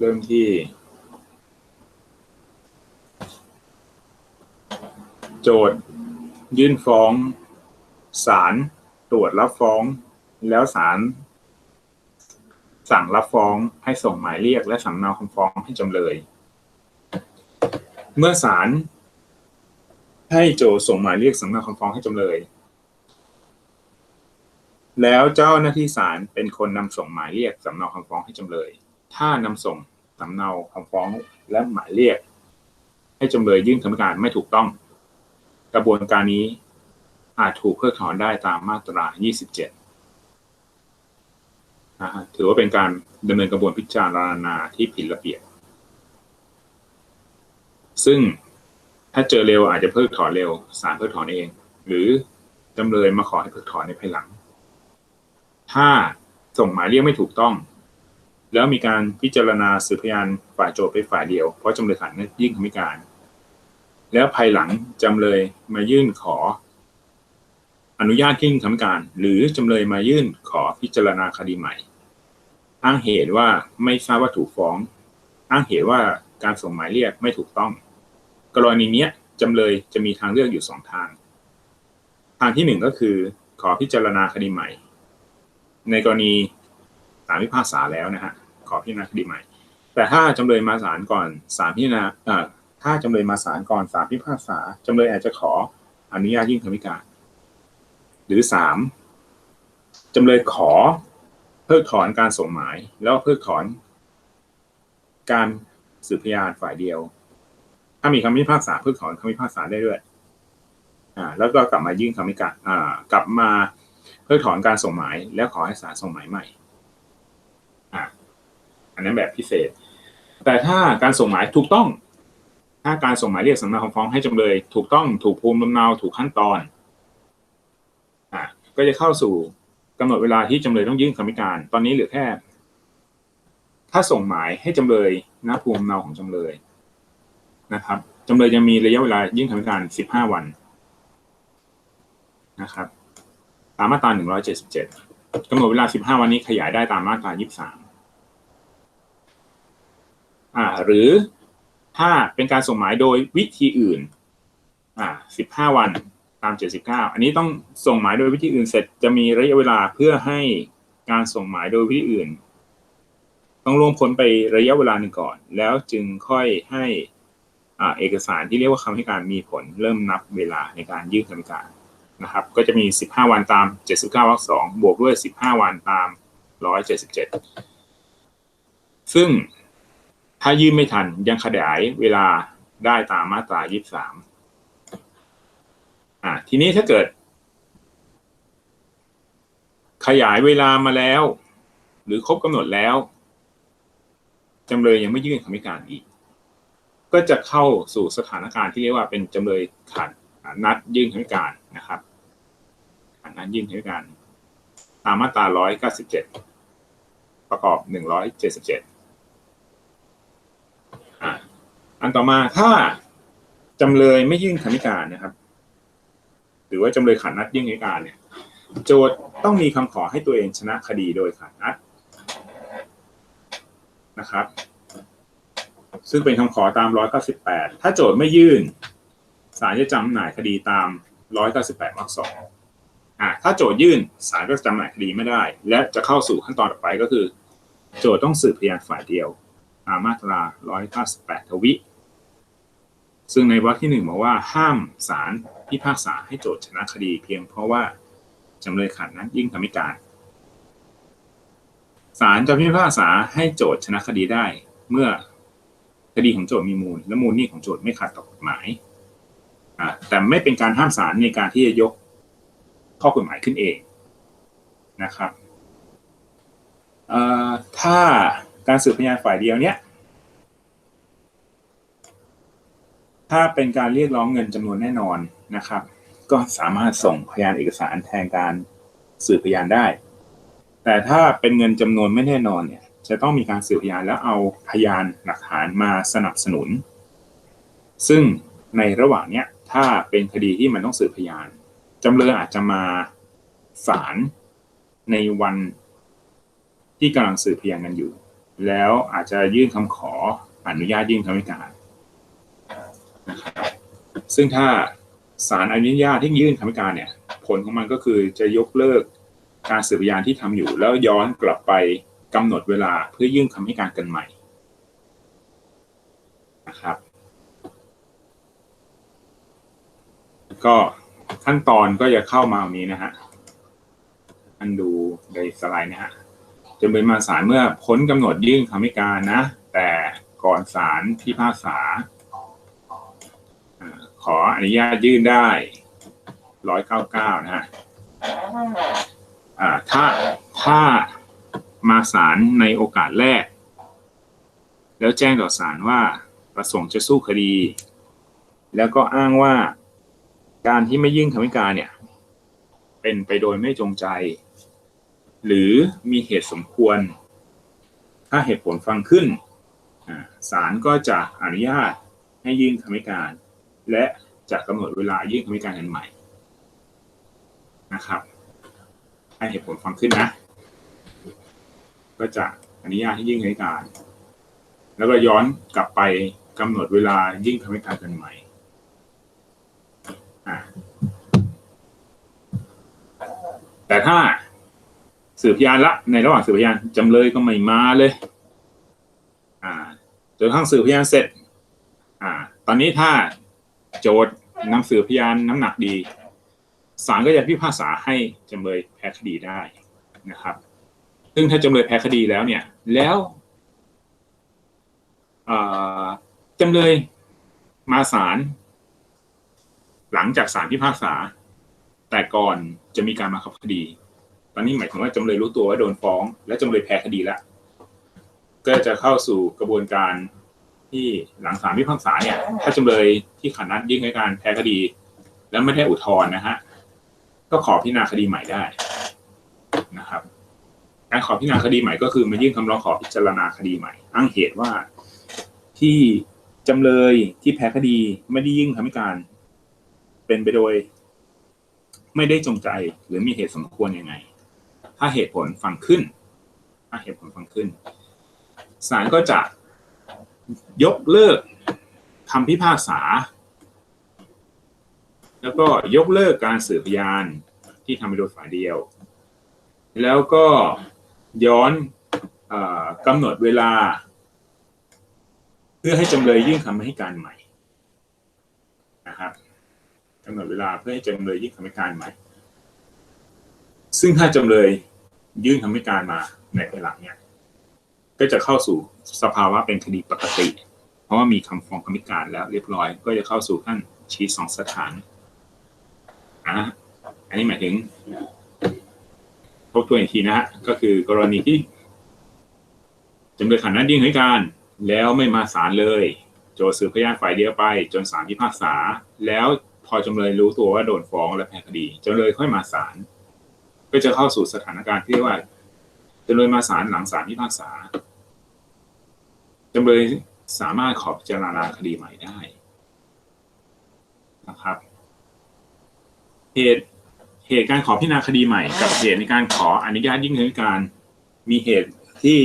เริ่มที่ โจทยื่นฟ้องศาลตรวจรับฟ้อง แล้วศาลสั่งรับฟ้องให้ส่งหมายเรียกและสำเนาคำฟ้องให้จำเลย เมื่อศาลให้โจส่งหมายเรียกสำเนาคำฟ้องให้จำเลย แล้วเจ้าหน้าที่ศาลเป็นคนนำส่งหมายเรียกสำเนาคำฟ้องให้จำเลย ถ้านำส่งสำเนาคำฟ้องและหมายเรียก ให้จำเลยยื่นคำให้การไม่ถูกต้อง กระบวนการนี้อาจถูกเพิกถอนได้ตามมาตรา 27นะฮะถือว่าเป็นการดำเนินกระบวนพิจารณาที่ผิดระเบียบ ซึ่งถ้าเจอเร็วอาจจะเพิกถอนเร็วศาลเพิกถอนเอง หรือจำเลยมาขอให้เพิกถอนในภายหลัง ถ้าส่งหมายเรียกไม่ถูกต้อง แล้วมีการพิจารณาสืบพยานฝ่ายโจทย์ไปฝ่ายเดียว เพราะจำเลยขันยื่นคำให้การ แล้วภายหลังจำเลยมายื่นขอ อนุญาตยื่นคำให้การ หรือจำเลยมายื่นขอพิจารณาคดีใหม่ อ้างเหตุว่าไม่ทราบว่าถูกฟ้อง อ้างเหตุว่าการส่งหมายเรียกไม่ถูกต้อง กรณีนี้จำเลยจะมีทางเลือกอยู่สองทาง ทางที่หนึ่งก็คือขอพิจารณาคดีใหม่ ในกรณี ศาลพิพากษาแล้วนะฮะขอพิจารณาคดีใหม่ แต่ถ้าจำเลยมาศาลก่อนศาลพิจารณาถ้าจำเลยมาศาลก่อนศาลพิพากษาจำเลยอาจจะขออนุญาตยื่นคำให้การหรือสามจำเลยขอเพิกถอนการส่งหมาย แล้วเพิกถอน การสืบพยานฝ่ายเดียว ถ้ามีคำพิพากษาเพิกถอนคำพิพากษาได้ด้วย อ่า แล้วก็กลับมายื่นคำให้การอ่า กลับมาเพิกถอนการส่งหมาย แล้วขอให้ศาลส่งหมายใหม่ อันนั้นแบบพิเศษ แต่ถ้าการส่งหมายถูกต้อง ถ้าการส่งหมายเรียกสำเนาคำฟ้องให้จำเลย ถูกต้องถูกภูมิลำเนาถูกขั้นตอนอ่าก็จะเข้าสู่กำหนดเวลาที่จำเลยต้องยื่นคำให้การ ตอนนี้เหลือแค่ ถ้าส่งหมายให้จำเลยณภูมิลำเนาของจำเลยนะครับจำเลยยังมีระยะเวลายื่นคำให้การ15วันนะครับ ตามมาตรา177กำหนดเวลา 15 วันนี้ขยายได้ตามมาตรา 23 อ่าหรือถ้าเป็นการส่งหมายโดยวิธีอื่นอ่า15วันตาม79อันนี้ต้องส่งหมายโดยวิธีอื่นเสร็จจะมีระยะเวลาเพื่อให้การส่งหมายโดยวิธีอื่น ต้องล่วงพ้นไประยะเวลาหนึ่งก่อน แล้วจึงค่อยให้อ่าเอกสารที่เรียกว่าคำให้การมีผลเริ่มนับเวลาในการยื่นคำให้การนะครับ ก็จะมี 15 วันตาม 79วรรค2บวกด้วย 15 วันตาม 177 ซึ่ง ถ้ายื่นไม่ทันยังขยายเวลาได้ตามมาตรา23อ่าทีนี้ถ้าเกิด ขยายเวลามาแล้ว หรือครบกำหนดแล้วจำเลยยังไม่ยื่นคำให้การอีก ก็จะเข้าสู่สถานการณ์ที่เรียกว่าเป็นจำเลยขัดนัดยื่นคำให้การนะครับขัดนัดยื่นคำให้การ ตามมาตรา197 ประกอบ 177อ่า อันต่อมาถ้าจำเลยไม่ยื่นคำให้การนะครับ หรือว่าจำเลยขัดนัดยื่นคำให้การเนี่ย โจทย์ต้องมีคำขอให้ตัวเองชนะคดีโดยขัดนัดนะครับ ซึ่งเป็นคำขอตาม 198 ถ้าโจทย์ไม่ยื่นศาลจะจำหน่ายคดีตาม 198วรรคสองอ่าถ้าโจทย์ยื่นศาลก็จำหน่ายคดีไม่ได้ และจะเข้าสู่ขั้นตอนต่อไปก็คือ โจทย์ต้องสืบพยานฝ่ายเดียวตามมาตรา 198 ทวิ ซึ่งในวรรคที่หนึ่งบอกว่าห้ามศาลพิพากษาให้โจทย์ชนะคดี เพียงเพราะว่าจำเลยขัดนัดยิ่งคำให้การศาลจะพิพากษาให้โจทย์ชนะคดีได้ เมื่อคดีของโจทย์มีมูล และมูลนี่ของโจทย์ไม่ขัดต่อกฎหมายแต่ไม่เป็นการห้ามศาลในการที่จะยกข้อกฎหมายขึ้นเองนะครับถ้าการสืบพยานฝ่ายเดียวเนี้ย ถ้าเป็นการเรียกร้องเงินจำนวนแน่นอนนะครับ ก็สามารถส่งพยานเอกสารแทนการสืบพยานได้ แต่ถ้าเป็นเงินจำนวนไม่แน่นอนเนี่ย จะต้องมีการสืบพยานแล้วเอาพยานหลักฐานมาสนับสนุน ซึ่งในระหว่างเนี้ยถ้าเป็นคดีที่มันต้องสืบพยานจำเลยอาจจะมาศาลในวันที่กำลังสืบพยานกันอยู่ แล้วอาจจะยื่นคำขออนุญาตยื่นคำให้การ นะครับซึ่งถ้าศาลอนุญาตที่ยื่นคำให้การเนี่ย ผลของมันก็คือจะยกเลิกการสืบพยานที่ทำอยู่ แล้วย้อนกลับไปกำหนดเวลาเพื่อยื่นคำให้การกันใหม่นะครับ ก็ขั้นตอนก็จะเข้ามาแบบนี้นะฮะอันดูในสไลด์นะฮะจำเลยมาศาลเมื่อพ้นกำหนดยื่นคำให้การนะ แต่ก่อนศาลพิพาษา อ่าขออนุญาตยื่นได้ร้อยเก้าเก้านะฮะถ้าถ้ามาศาลในโอกาสแรก แล้วแจ้งต่อศาลว่าประสงค์จะสู้คดี แล้วก็อ้างว่าการที่ไม่ยื่นคำให้การเนี่ย เป็นไปโดยไม่จงใจ หรือมีเหตุสมควร ถ้าเหตุผลฟังขึ้นศาลก็จะอนุญาตให้ยื่นคำให้การ และจะกำหนดเวลายื่นคำให้การกันใหม่นะครับให้เหตุผลฟังขึ้นนะ ก็จะอนุญาตให้ยื่นคำให้การ แล้วก็ย้อนกลับไปกำหนดเวลายื่นคำให้การกันใหม่แต่ถ้าสืบพยานละ ในระหว่างสืบพยานจำเลยก็ไม่มาเลย อ่าจนกระทั่งสืบพยานเสร็จ อ่า ตอนนี้ถ้า โจทย์นำสืบพยานน้ำหนักดีศาลก็จะพิพากษาให้จำเลยแพ้คดีได้นะครับ ซึ่งถ้าจำเลยแพ้คดีแล้วเนี่ย แล้วจำเลยมาศาลหลังจากศาลพิพากษา แต่ก่อนจะมีการมาคับคดี ตอนนี้หมายถึงว่าจำเลยรู้ตัวว่าโดนฟ้อง และจำเลยแพ้คดีแล้วก็จะเข้าสู่กระบวนการ ที่หลังศาลพิพากษาเนี่ย ถ้าจำเลยที่ขัดนัดยื่นให้การแพ้คดี แล้วไม่ได้อุทธรณ์นะฮะก็ขอพิจารณาคดีใหม่ได้นะครับ การขอพิจารณาคดีใหม่ก็คือมายื่นคำร้องขอพิจารณาคดีใหม่อ้างเหตุว่าที่จำเลยที่แพ้คดีไม่ได้ยื่นคำให้การ เป็นไปโดย ไม่ได้จงใจหรือมีเหตุสมควรยังไง ถ้าเหตุผลฟังขึ้น ถ้าเหตุผลฟังขึ้นศาลก็จะ ยกเลิกคำพิพากษา แล้วก็ยกเลิกการสืบพยานที่ทำไปโดยฝ่ายเดียว แล้วก็ย้อนอกำหนดเวลา เพื่อให้จำเลยยื่นคำให้การใหม่นะครับกำหนดเวลาเพื่อให้จำเลยยื่นคำให้การใหม่ ซึ่งถ้าจำเลยยื่นคำให้การมาในภายหลังเนี่ย ก็จะเข้าสู่สภาวะเป็นคดีปกติ เพราะว่ามีคำฟ้องคำให้การแล้วเรียบร้อย ก็จะเข้าสู่ขั้นชี้สองสถานอะอันนี้หมายถึงทบทวนอีกทีนะฮะก็คือกรณีที่จำเลยขันนัดยื่นให้การ แล้วไม่มาศาลเลย โจทย์สืบพยานฝ่ายเดียวไป จนศาลพิพากษา แล้วพอจำเลยรู้ตัวว่าโดนฟ้องและแพ้คดีจำเลยค่อยมาศาลก็จะเข้าสู่สถานการณ์ที่ว่าจำเลยมาศาลหลังศาลพิพากษา จำเลยสามารถขอพิจารณาคดีใหม่ได้นะครับ เหตุเหตุการขอพิจารณาคดีใหม่กับเหตุในการขออนุญาตยิ่งให้การมีเหตุที่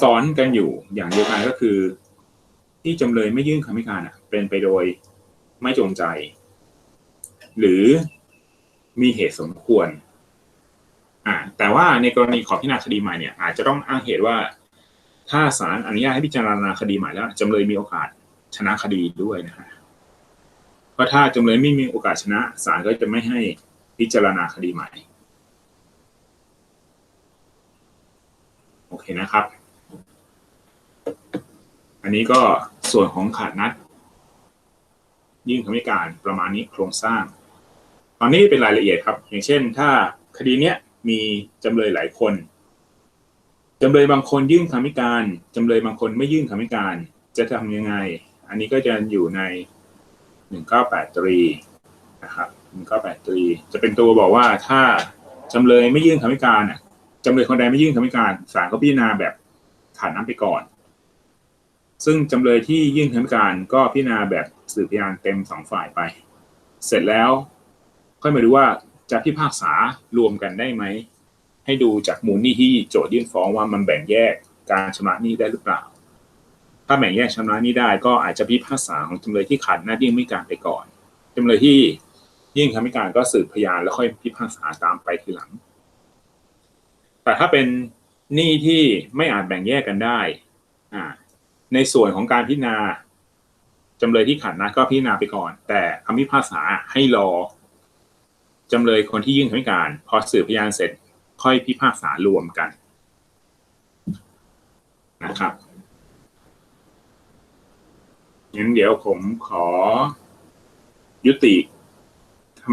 ซ้อนกันอยู่อย่างเดียวกันก็คือ ที่จำเลยไม่ยื่นคำให้การเป็นไปโดยไม่จงใจ หรือมีเหตุสมควร อ่า แต่ว่าในกรณีขอพิจารณาคดีใหม่เนี่ย อาจจะต้องอ้างเหตุว่า ถ้าศาลอนุญาตให้พิจารณาคดีใหม่แล้วจำเลยมีโอกาสชนะคดีด้วยนะฮะเพราะถ้าจำเลยไม่มีโอกาสชนะศาลก็จะไม่ให้พิจารณาคดีใหม่ โอเคนะครับ อันนี้ก็ส่วนของขาดนัด ยื่นคำให้การประมาณนี้โครงสร้าง ตอนนี้เป็นรายละเอียดครับ อย่างเช่น ถ้าคดีเนี้ยมีจำเลยหลายคน จำเลยบางคนยื่นคำให้การ จำเลยบางคนไม่ยื่นคำให้การ จะทำยังไง อันนี้ก็จะอยู่ใน198ตรีนะครับ198ตรี จะเป็นตัวบอกว่าถ้าจำเลยไม่ยื่นคำให้การน่ะจำเลยคนใดไม่ยื่นคำให้การศาลก็พิจารณาแบบขาดน้ำไปก่อน ซึ่งจำเลยที่ยื่นคำให้การก็พิจารณาแบบสืบพยานเต็มสองฝ่ายไป เสร็จแล้ว ค่อยมาดูว่าจะพิพากษารวมกันได้ไหม ให้ดูจากมูลหนี้ที่โจทยื่นฟ้องว่ามันแบ่งแยกการชำระหนี้ได้หรือเปล่า ถ้าแบ่งแยกชำระหนี้ได้ก็อาจจะพิพากษาของจำเลยที่ขาดหน้าที่ไม่การไปก่อนจำเลยที่ยื่นคำให้การก็สืบพยานแล้วค่อยพิพากษาตามไปทีหลัง แต่ถ้าเป็นหนี้ที่ไม่อาจแบ่งแยกกันได้อ่าในส่วนของการพิจารณาจำเลยที่ขาดนัดก็พิจารณาไปก่อน แต่คำพิพากษาให้รอจำเลยคนที่ยื่นคำให้การ พอสืบพยานเสร็จ ค่อยพิพากษารวมกันนะครับงั้นเดี๋ยวผมขอยุติ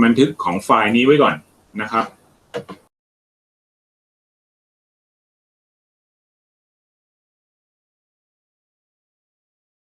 บันทึกของไฟล์นี้ไว้ก่อนนะครับ